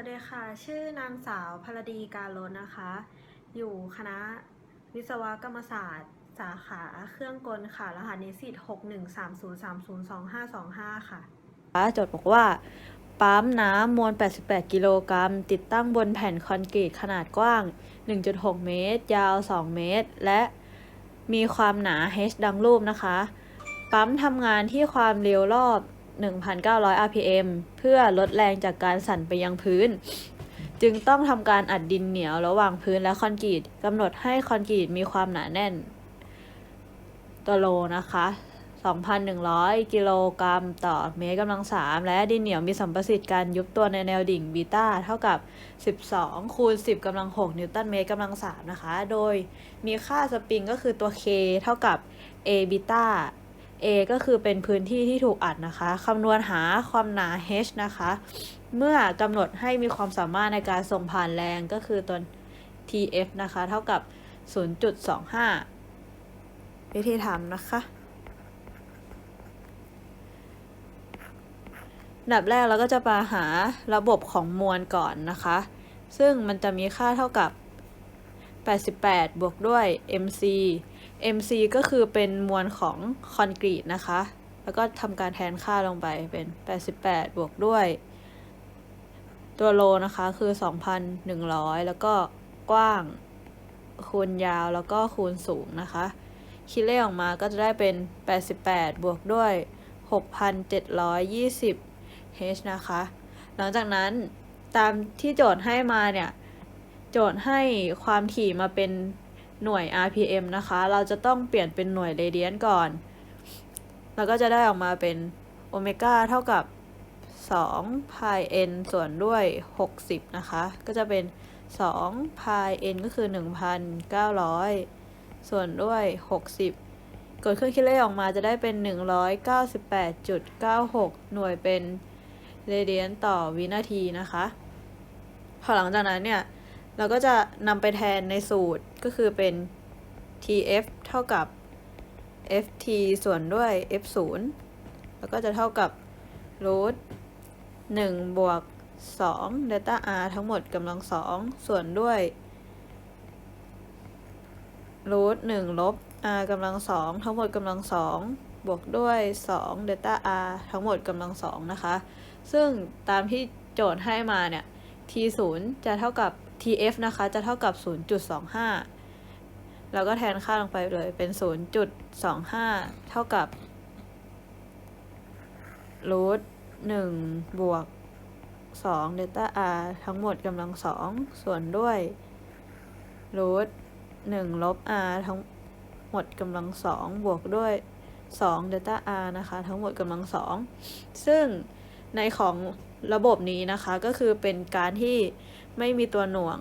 วัสดีค่ะ ชื่อนางสาวพลดีการลดนะคะ อยู่คณะวิศวกรรมศาสตร์ สาขาเครื่องกลค่ะ รหัสนิสิต6130302525 ค่ะจทย์บอกว่า ปั๊มน้ำมวล 88 กิโลกรัม ติดตั้งบนแผ่นคอนกรีตขนาดกว้าง 1.6 เมตร ยาว 2 เมตร และมีความหนา h ดังรูปนะคะ ปั๊มทำงานที่ความเร็วรอบ 1,900 rpm เพื่อลดแรงจากการสั่นไปยังพื้น จึงต้องทำการอัดดินเหนียวระหว่างพื้นและคอนกรีตกำหนดให้คอนกรีตมีความหนาแน่นตัวโลนะคะ 2,100 กิโลกรัมต่อเมตรกำลัง 3 และดินเหนียวมีสัมประสิทธิ์การยุบตัวในแนวดิ่งบีตาเท่ากับ 12 คูณ 10กำลัง 6 นิวตันเมตรกำลัง 3 นะคะ โดยมีค่าสปริงก็คือตัว K เท่ากับ A บีตา A ก็คือเป็นพื้นที่ที่ถูกอัดนะคะคำนวณหาความหนา H นะคะ เมื่อกำหนดให้มีความสามารถในการส่งผ่านแรงก็คือตัว TF นะคะ เท่ากับ 0.25 วิธีทำนะคะอันดับแรกเราก็จะมาหาระบบของมวลก่อนนะคะ ซึ่งมันจะมีค่าเท่ากับ 88 บวกด้วย mc mc ก็คือเป็นมวลของคอนกรีตนะคะ แล้วก็ทำการแทนค่าลงไปเป็น 88 บวกด้วย ตัวโลนะคะ คือ 2,100 แล้วก็กว้างคูณยาวแล้วก็คูณสูงนะคะ คิดเลขออกมาก็จะได้เป็น 88 บวกด้วย 6,720 h นะคะ หลังจากนั้นตามที่โจทย์ให้มาเนี่ย โจทย์ให้ความถี่มาเป็น หน่วย rpm นะคะ เราจะต้องเปลี่ยนเป็นหน่วยเรเดียนก่อน แล้วก็จะได้ออกมาเป็นโอเมก้าเท่ากับ2 pi n ส่วนด้วย 60 นะคะ ก็จะเป็น2 pi n ก็คือ 1,900 ส่วนด้วย 60 กดเครื่องคิดเลขออกมาจะได้เป็น 198.96 หน่วยเป็นเรเดียนต่อวินาทีนะคะ พอหลังจากนั้นเนี่ย เราก็จะนำไปแทนในสูตรก็คือเป็น tf เท่ากับ ft ส่วนด้วย f0 แล้วก็จะเท่ากับ root 1บวก2 delta r ทั้งหมดกำลัง2ส่วนด้วย root 1ลบ r กำลัง2ทั้งหมดกำลัง2บวกด้วย2 delta r ทั้งหมดกำลัง2นะคะ ซึ่งตามที่โจทย์ให้มาเนี่ย t 0จะเท่ากับ tf นะคะ จะเท่ากับ 0.25 แล้วก็แทนค่าลงไปเลยเป็น 0.25 เท่ากับรูท1บวก2 delta r ทั้งหมดกำลัง2ส่วนด้วยรูท1ลบ r ทั้งหมดกำลัง2บวกด้วย2 delta r นะคะ ทั้งหมดกำลัง2ซึ่งในของระบบนี้นะคะ ก็คือเป็นการที่ ไม่มีตัวหน่วง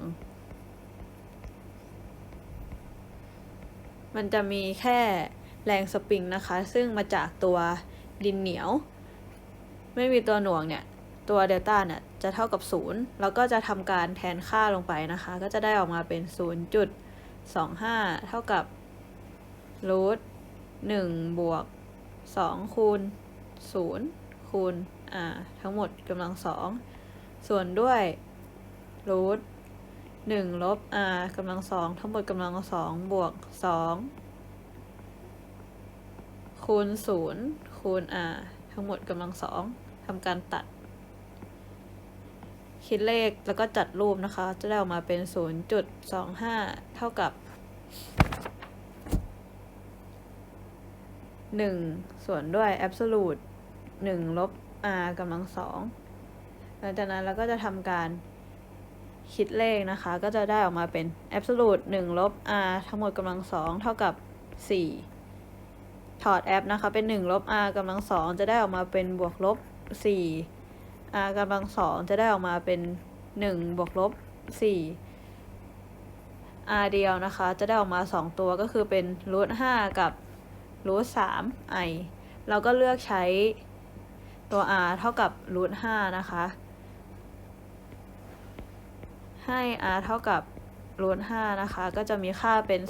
มันจะมีแค่แรงสปริงนะคะ ซึ่งมาจากตัวดินเหนียว ไม่มีตัวหน่วงเนี่ย ตัวเดลต้าเนี่ยจะเท่ากับ 0 แล้วก็จะทำการแทนค่าลงไปนะคะ ก็จะได้ออกมาเป็น 0.25 เท่ากับรูท1บวก 2 คูณ 0 คูณอ่าทั้งหมดกำลัง 2 ส่วนด้วย รูทหนึ่งลบ r กำลังสองทั้งหมดกำลังสองบวกสองคูณศูนย์คูณ r ทั้งหมดกำลังสองทำการตัด คิดเลขแล้วก็จัดรูปนะคะ จะได้ออกมาเป็น 0.25 เท่ากับ 1 ส่วนด้วย absolute 1 ลบ r กำลังสองหลังจากนั้นเราก็จะทำการ คิดเลขนะคะ ก็จะได้ออกมาเป็น absolute 1ลบ r ทั้งหมดกำลังสองเท่ากับ 4 ถอดแอปนะคะเป็น1ลบ r กำลังสองจะได้ออกมาเป็นบวกลบ 4 r กำลังสองจะได้ออกมาเป็น 1 บวกลบ 4 r เดียวนะคะ จะได้ออกมา 2 ตัวก็คือเป็นรูท5กับรูท3 i เราก็เลือกใช้ตัว r เท่ากับรูท5นะคะ ให้ r เท่ากับรูท5นะคะ ก็จะมีค่าเป็น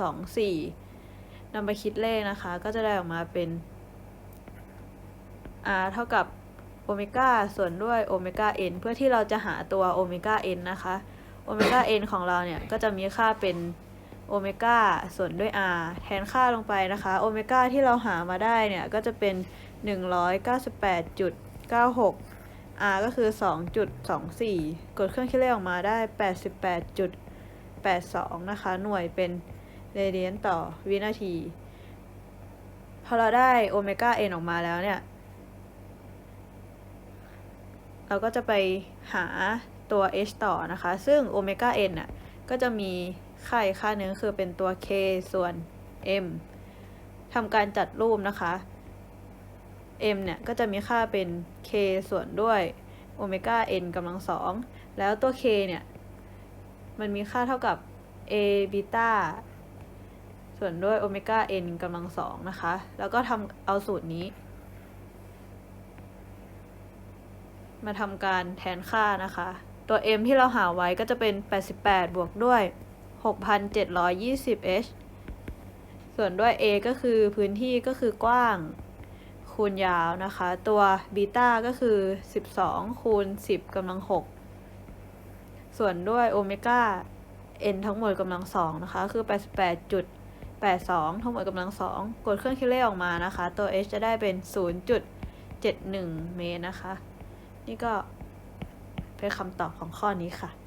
2.24นำไปคิดเลขนะคะ ก็จะได้ออกมาเป็น r เท่ากับโอเมก้าส่วนด้วยโอเมก้า n เพื่อที่เราจะหาตัวโอเมก้า n นะคะโอเมก้า n ของเราเนี่ย ก็จะมีค่าเป็นโอเมก้าส่วนด้วย r แทนค่าลงไปนะคะโอเมก้าที่เราหามาได้เนี่ย ก็จะเป็น 198.96 r ก็คือ 2.24 กดเครื่องคิดเลขออกมาได้ 88.82 นะคะ หน่วยเป็นเรเดียนต่อวินาที พอเราได้โอเมก้า n ออกมาแล้วเนี่ย เราก็จะไปหาตัว h ต่อนะคะ ซึ่งโอเมก้า n น่ะ ก็จะมีค่าอีกค่าหนึ่งคือเป็นตัว k ส่วน m ทำการจัดรูปนะคะ m เนี่ยก็จะมีค่าเป็น k ส่วนด้วยโอเมก้า n กำลังสองแล้วตัว k เนี่ยมันมีค่าเท่ากับ a บีตาส่วนด้วยโอเมก้า n กำลังสองนะคะ แล้วก็ทำเอาสูตรนี้ มาทำการแทนค่านะคะ ตัว m ที่เราหาไว้ก็จะเป็น 88 บวกด้วย 6,720 h ส่วนด้วย a ก็คือพื้นที่ก็คือกว้าง คูณยาวนะคะ ตัวบีตาก็คือ 12 คูณ 10กำลัง 6 ส่วนด้วยโอเมก้า n ทั้งหมดกำลัง 2 นะคะ คือ 88.82 ทั้งหมดกำลัง 2 กดเครื่องคิดเลขออกมานะคะ ตัว h จะได้เป็น 0.71 เมตรนะคะ นี่ก็เป็นคำตอบของข้อนี้ค่ะ